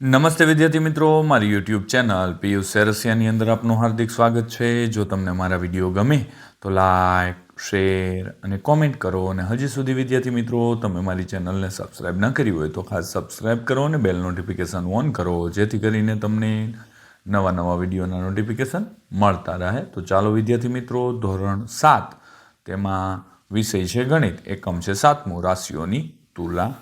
નમસ્તે વિદ્યાર્થી મિત્રો, મારી યુટ્યુબ ચેનલ પિયુષ સેરસિયાની અંદર આપનું હાર્દિક સ્વાગત છે. જો તમને મારા વીડિયો ગમે, તો લાઈક, શેર અને કોમેન્ટ કરો. અને હજી સુધી વિદ્યાર્થી મિત્રો, તમે મારી ચેનલને સબસ્ક્રાઈબ ન કરી હોય, તો ખાસ સબસ્ક્રાઈબ કરો અને બેલ નોટિફિકેશન ઓન કરો, જેથી કરીને તમને નવા નવા વિડીયોના નોટિફિકેશન મળતા રહે. તો ચાલો વિદ્યાર્થી મિત્રો, ધોરણ સાત, તેમાં વિષય છે ગણિત. એકમ છે સાતમું, રાશિઓની તુલા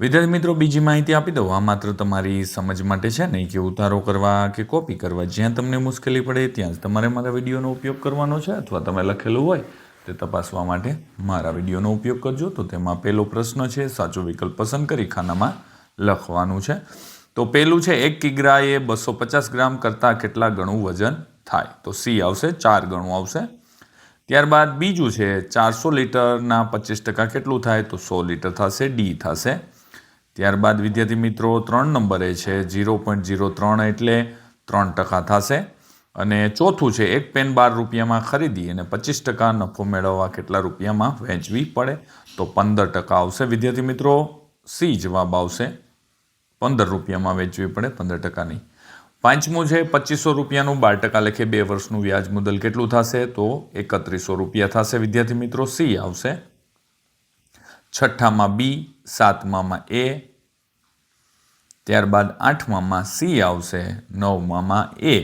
વિદ્યાર્થી મિત્રો, બીજી માહિતી આપી દઉં. આ માત્ર તમારી સમજ માટે છે, નહીં કે ઉતારો કરવા કે કોપી કરવા. જ્યાં તમને મુશ્કેલી પડે ત્યાં જ તમારે મારા વિડીયોનો ઉપયોગ કરવાનો છે, અથવા તમે લખેલું હોય તે તપાસવા માટે મારા વિડીયોનો ઉપયોગ કરજો. તો તેમાં પહેલો પ્રશ્ન છે, સાચો વિકલ્પ પસંદ કરી ખાનામાં લખવાનું છે. તો પહેલું છે, એક કિગ્રાએ બસો પચાસ ગ્રામ કરતાં કેટલા ગણું વજન થાય? તો સી આવશે, ચાર ગણું આવશે. ત્યારબાદ બીજું છે, ચારસો લીટરના પચીસ ટકા કેટલું થાય? તો સો લીટર થશે, ડી થશે. ત્યારબાદ વિદ્યાર્થી મિત્રો, ત્રણ નંબરે છે, ઝીરો પોઈન્ટ ઝીરો ત્રણ એટલે ત્રણ ટકા થશે. અને ચોથું છે, એક પેન બાર રૂપિયામાં ખરીદી અને પચીસ ટકા નફો મેળવવા કેટલા રૂપિયામાં વેચવી પડે? તો પંદર ટકા આવશે. વિદ્યાર્થી મિત્રો, સી જવાબ આવશે. પંદર રૂપિયામાં વેચવી પડે, પંદર ટકાની. પાંચમું છે, પચીસો રૂપિયાનું બાર ટકા લેખે બે વર્ષનું વ્યાજ મુદલ કેટલું થશે? તો એકત્રીસો રૂપિયા થશે. વિદ્યાર્થી મિત્રો, સી આવશે. છઠ્ઠામાં બી, સાતમામાં એ, ત્યારબાદ આઠમામાં સી આવશે, નવમામાં એ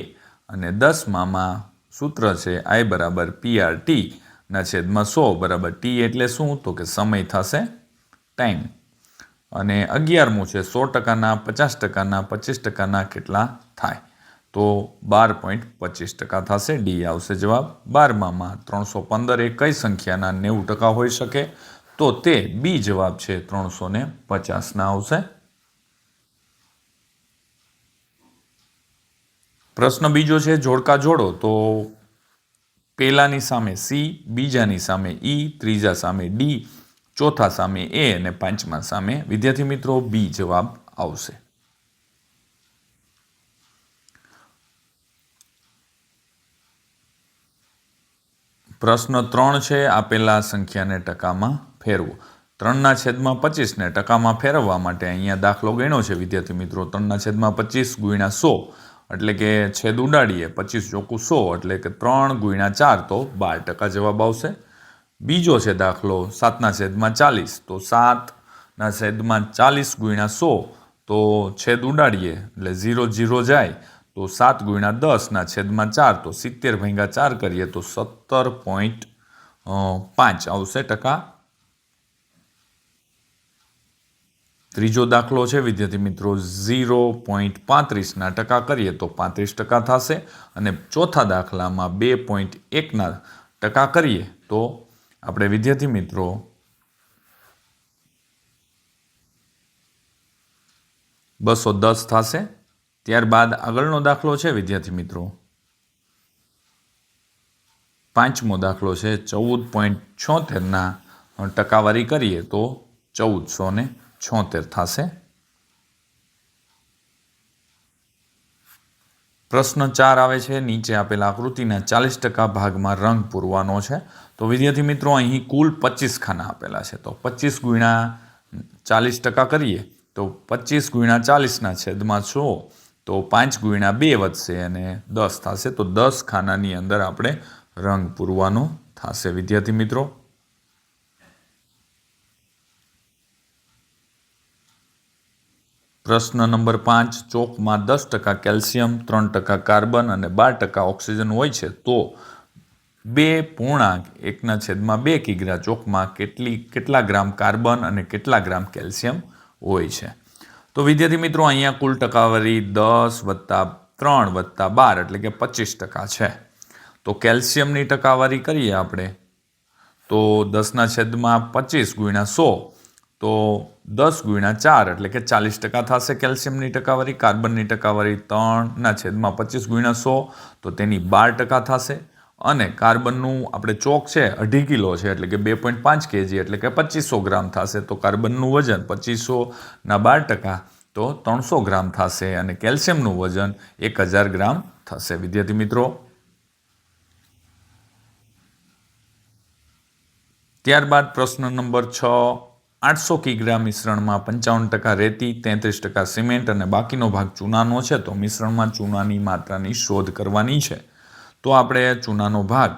અને દસમામાં સૂત્ર છે આઈ બરાબર પીઆર ટી ના છેદમાં સો બરાબર ટી એટલે શું? તો કે સમય થશે ટાઈમ. અને અગિયારમું છે સો ટકાના, પચાસ ટકાના, પચીસ ટકાના કેટલા થાય? તો બાર પોઈન્ટ પચીસ ટકા થશે. ડી આવશે જવાબ બારમામાં. ત્રણસો પંદર એ કઈ સંખ્યાના નેવું ટકા હોઈ શકે? તો તે બી જવાબ છે ત્રણસો ને પચાસના આવશે. પ્રશ્ન બીજો છે, જોડકા જોડો, તો પહેલાની સામે સી, બીજાની સામે ઈ, ત્રીજા સામે ડી, ચોથા સામે એ અને પાંચમા સામે વિદ્યાર્થી મિત્રો બી જવાબ આવશે. પ્રશ્ન ત્રણ છે, આપેલા સંખ્યાને ટકામાં ફેરવો. ત્રણના છેદમાં પચીસને ટકામાં ફેરવવા માટે અહીંયા દાખલો ગણ્યો છે. વિદ્યાર્થી મિત્રો, ત્રણના છેદમાં પચીસ ગુણ્યા સો એટલે કે છેદ ઉડાડીએ પચીસ ચોખ્ખું સો એટલે કે ત્રણ ગુણ્યા ચાર તો બાર ટકા જવાબ આવશે. બીજો છે દાખલો, સાતના છેદમાં ચાલીસ તો સાતના છેદમાં ચાલીસ ગુણ્યા સો તો છેદ ઉડાડીએ એટલે ઝીરો ઝીરો જાય. તો સાત ગુણ્યા દસના છેદમાં ચાર તો સિત્તેર ભાંગ્યા ચાર કરીએ તો સત્તર પોઈન્ટ પાંચ આવશે ટકા ત્રીજો દાખલો છે, વિદ્યાર્થી મિત્રો, ઝીરો પોઈન્ટ પાંત્રીસના ટકા કરીએ તો પાંત્રીસ ટકા થશે અને ચોથા દાખલામાં બે પોઈન્ટ એકના ટકા કરીએ તો આપણે વિદ્યાર્થી મિત્રો બસો દસ થશે. ત્યારબાદ આગળનો દાખલો છે, વિદ્યાર્થી મિત્રો, પાંચમો દાખલો છે, ચૌદ પોઈન્ટ છોતેરના ટકાવારી કરીએ તો ચૌદસો ને છોતેર થશે. પ્રશ્ન ચાર આવે છે, નીચે આપેલા આકૃતિના ચાલીસ ટકા ભાગમાં રંગ પૂરવાનો છે. તો વિદ્યાર્થી મિત્રો, અહીં કુલ પચીસ ખાના આપેલા છે. તો પચીસ ગુણ્યા ચાલીસ ટકા કરીએ, તો પચીસ ગુણ્યા ચાલીસના છેદમાં છો તો પાંચ ગુણ્યા બે વધશે અને દસ થશે. તો દસ ખાનાની અંદર આપણે રંગ પૂરવાનો થશે. વિદ્યાર્થી મિત્રો પ્રશ્ન નંબર પાંચ, ચોકમાં દસ ટકા કેલ્શિયમ, ત્રણ ટકા કાર્બન અને બાર ટકા ઓક્સિજન હોય છે, તો બે પૂર્ણાંક એકના છેદમાં બે કિગ્રા ચોકમાં કેટલી, કેટલા ગ્રામ કાર્બન અને કેટલા ગ્રામ કેલ્શિયમ હોય છે. તો વિદ્યાર્થી મિત્રો, અહીંયા કુલ ટકાવારી દસ વત્તા ત્રણ વત્તા બાર એટલે કે પચીસ ટકા છે. તો કેલ્શિયમની ટકાવારી કરીએ આપણે. તો દસના છેદમાં પચીસ ગુણ્યા સો તો દસ ગુણ્યા ચાર એટલે કે ચાલીસ ટકા થશે કેલ્શિયમની ટકાવારી, કાર્બનની ટકાવારી ત્રણના છેદમાં પચીસ ગુણ્યા સો, તો તેની બાર ટકા થશે. અને કાર્બનનું આપણે ચોક છે, અઢી કિલો છે, એટલે કે બે પોઈન્ટ પાંચ કેજી, એટલે કે પચીસો ગ્રામ થશે. તો કાર્બનનું વજન પચીસોના બાર ટકા, તો ત્રણસો ગ્રામ થશે. અને કેલ્શિયમનું વજન એક હજાર ગ્રામ થશે. વિદ્યાર્થી મિત્રો, ત્યારબાદ પ્રશ્ન નંબર છ. આઠસો કિગ્રા મિશ્રણમાં પંચાવન ટકા રેતી, તેત્રીસ ટકા સિમેન્ટ અને બાકીનો ભાગ ચૂનાનો છે, તો મિશ્રણમાં ચૂનાની માત્રાની શોધ કરવાની છે. તો આપણે ચૂનાનો ભાગ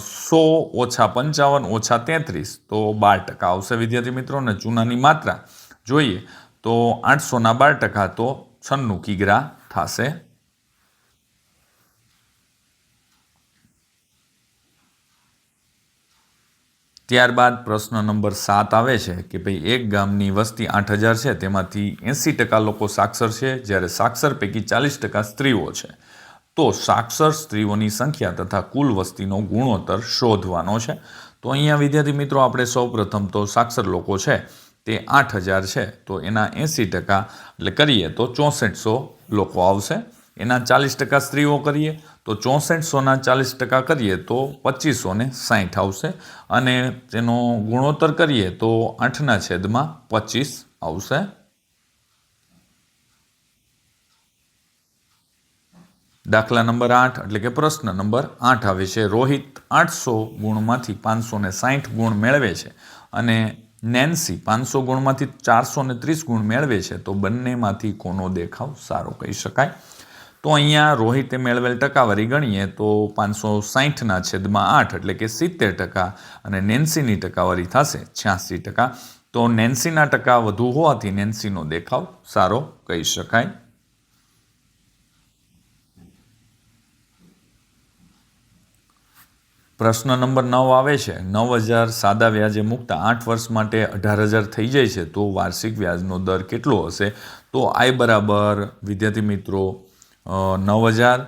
સો ઓછા પંચાવન ઓછા તેત્રીસ, તો બાર ટકા આવશે વિદ્યાર્થી મિત્રો, અને ચૂનાની માત્રા જોઈએ તો આઠસોના બાર ટકા, તો છન્નું કિગ્રા થશે. ત્યારબાદ પ્રશ્ન નંબર સાત આવે છે કે ભાઈ, એક ગામની વસ્તી આઠ હજાર છે, તેમાંથી એંસી ટકા લોકો સાક્ષર છે, જ્યારે સાક્ષર પૈકી ચાલીસ ટકા સ્ત્રીઓ છે. તો સાક્ષર સ્ત્રીઓની સંખ્યા તથા કુલ વસ્તીનો ગુણોત્તર શોધવાનો છે. તો અહીંયા વિદ્યાર્થી મિત્રો, આપણે સૌ પ્રથમ તો સાક્ષર લોકો છે, તે આઠ હજાર છે, તો એના એંસી ટકા, એટલે કરીએ તો ચોસઠસો લોકો આવશે. એના ચાલીસ ટકા સ્ત્રીઓ કરીએ, તો ચોસઠસોના ચાલીસ ટકા કરીએ, તો પચીસો ને સાહીઠ આવશે. અને તેનો ગુણોત્તર કરીએ, તો આઠના છેદમાં પચીસ આવશે. દાખલા નંબર આઠ, એટલે કે પ્રશ્ન નંબર આઠ આવે છે. રોહિત આઠસો ગુણમાંથી પાંચસો ને સાહીઠ ગુણ મેળવે છે અને નેન્સી પાંચસો ગુણમાંથી ચારસો ને ત્રીસ ગુણ મેળવે છે. તો બંનેમાંથી કોનો દેખાવ સારો કહી શકાય? તો અહીંયા રોહિતે મેળવેલ ટકાવારી ગણીએ તો પાંચસો સાહીઠના છેદમાં આઠ એટલે કે સિત્તેર ટકા અને નેન્સીની ટકાવારી થશે છ્યાસી ટકા. તો નેન્સીના ટકા વધુ હોવાથી નેન્સીનો દેખાવ સારો કહી શકાય. પ્રશ્ન નંબર નવ આવે છે. નવ હજાર સાદા વ્યાજે મૂકતા આઠ વર્ષ માટે અઢાર હજાર થઈ જાય છે તો વાર્ષિક વ્યાજનો દર કેટલો હશે? તો આઈ બરાબર વિદ્યાર્થી મિત્રો નવ હજાર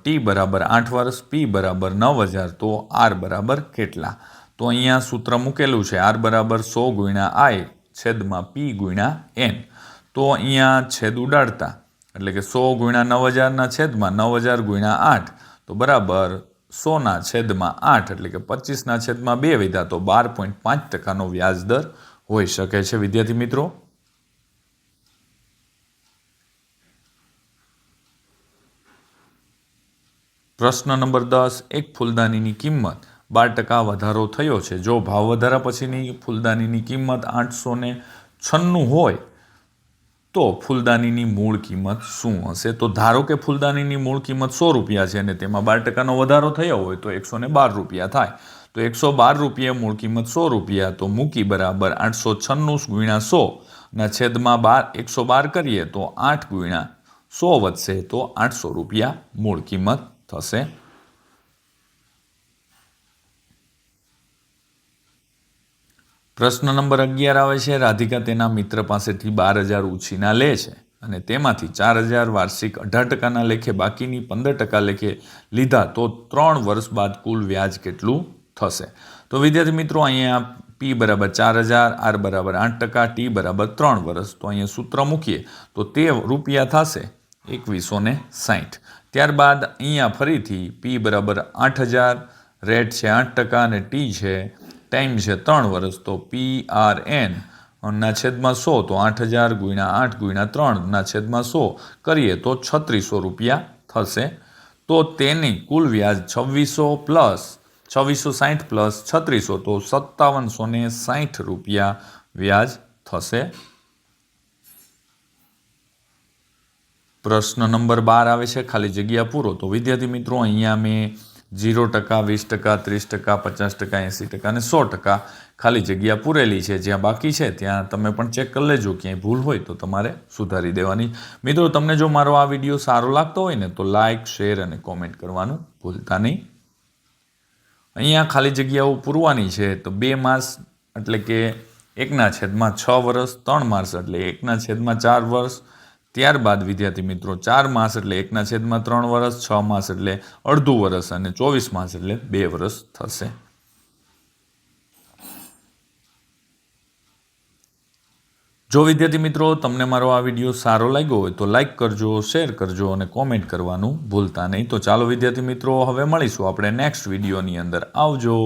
ટી બરાબર આઠ વર્ષ પી બરાબર નવ હજાર, તો આર બરાબર કેટલા? તો અહીંયા સૂત્ર મૂકેલું છે આર બરાબર સો ગુણ્યા આઈ છેદમાં પી ગુણ્યા એન તો અહીંયા છેદ ઉડાડતા, એટલે કે સો ગુણ્યા નવ હજારના છેદમાં નવ હજાર ગુણ્યા આઠ, તો બરાબર સોના છેદમાં આઠ, એટલે કે પચીસના છેદમાં બે વિધા, તો બાર પોઈન્ટ પાંચ ટકાનો વ્યાજ દર હોઈ શકે છે. વિદ્યાર્થી મિત્રો પ્રશ્ન નંબર દસ, એક ફૂલદાનીની કિંમત. બાર ટકા વધારો થયો છે. જો ભાવ વધારા પછીની ફૂલદાનીની કિંમત આઠસો ને છન્નું હોય, તો ફૂલદાનીની મૂળ કિંમત શું હશે? તો ધારો કે ફૂલદાનીની મૂળ કિંમત સો રૂપિયા છે અને તેમાં બાર ટકાનો વધારો થયો હોય, તો એકસો ને બાર રૂપિયા થાય. તો એકસો બાર રૂપિયા મૂળ કિંમત સો રૂપિયા, તો મૂકી બરાબર આઠસો છન્નું ગુણ્યા સો ના છેદમાં બાર, એકસો બાર કરીએ તો આઠ ગુણ્યા સો વધશે, તો આઠસો રૂપિયા મૂળ કિંમત થશે પ્રશ્ન નંબર અગિયાર આવે છે, રાધિકા તેના મિત્ર પાસેથી બાર હજાર ઉછીના લે છે અને તેમાંથી ચાર હજાર વાર્ષિક અઢાર ટકાના લેખે, બાકીની પંદર ટકા લેખે લીધા તો ત્રણ વર્ષ બાદ કુલ વ્યાજ કેટલું થશે? તો વિદ્યાર્થી મિત્રો, અહીંયા પી બરાબર ચાર હજાર આર બરાબર આઠ ટકા ટી બરાબર ત્રણ વર્ષ. તો અહીંયા સૂત્ર મૂકીએ તો તે રૂપિયા થશે એકવીસો ને સાહીઠ. ત્યારબાદ અહીંયા ફરીથી પી બરાબર આઠ હજાર રેટ છે આઠ ટકા અને ટી છે, ટાઈમ છે ત્રણ વર્ષ, તો પી આર એન ના છેદમાં સો, તો આઠ હજાર ગુણ્યા આઠ ગુણ્યા ત્રણના છેદમાં સો કરીએ તો છત્રીસો રૂપિયા થશે. તો તેની કુલ વ્યાજ છવ્વીસો પ્લસ, છવ્વીસો સાહીઠ પ્લસ છત્રીસો, તો સત્તાવનસો ને સાહીઠ રૂપિયા વ્યાજ થશે. પ્રશ્ન નંબર બાર આવે છે, ખાલી જગ્યા પૂરો. તો વિદ્યાર્થી મિત્રો, અહીંયા મેં ઝીરો ટકા, વીસ ટકા, ત્રીસ ટકા, પચાસ ટકા, એંસી ટકા અને સો ટકા ખાલી જગ્યા પૂરેલી છે. જ્યાં બાકી છે, ત્યાં તમે પણ ચેક કરી લેજો. ક્યાંય ભૂલ હોય તો તમારે સુધારી દેવાની. મિત્રો, તમને જો મારો આ વીડિયો સારો લાગતો હોય ને, તો લાઇક શેર અને કોમેન્ટ કરવાનું ભૂલતા નહીં. અહીંયા ખાલી જગ્યાઓ પૂરવાની છે, તો બે માસ એટલે કે એકના છેદમાં છ વર્ષ, ત્રણ માસ એટલે એકના છેદમાં ચાર વર્ષ ત્યારબાદ, વિદ્યાર્થી મિત્રો, ચાર માસ એટલે એકના છેદમાં ત્રણ વર્ષ છ માસ એટલે અડધું વર્ષ અને ચોવીસ માસ એટલે બે વર્ષ થશે. જો વિદ્યાર્થી મિત્રો, તમને મારો આ વીડિયો સારો લાગ્યો હોય તો લાઇક કરજો, શેર કરજો અને કોમેન્ટ કરવાનું ભૂલતા નહીં. તો ચાલો વિદ્યાર્થી મિત્રો, હવે મળીશું આપણે નેક્સ્ટ વિડીયોની અંદર. આવજો.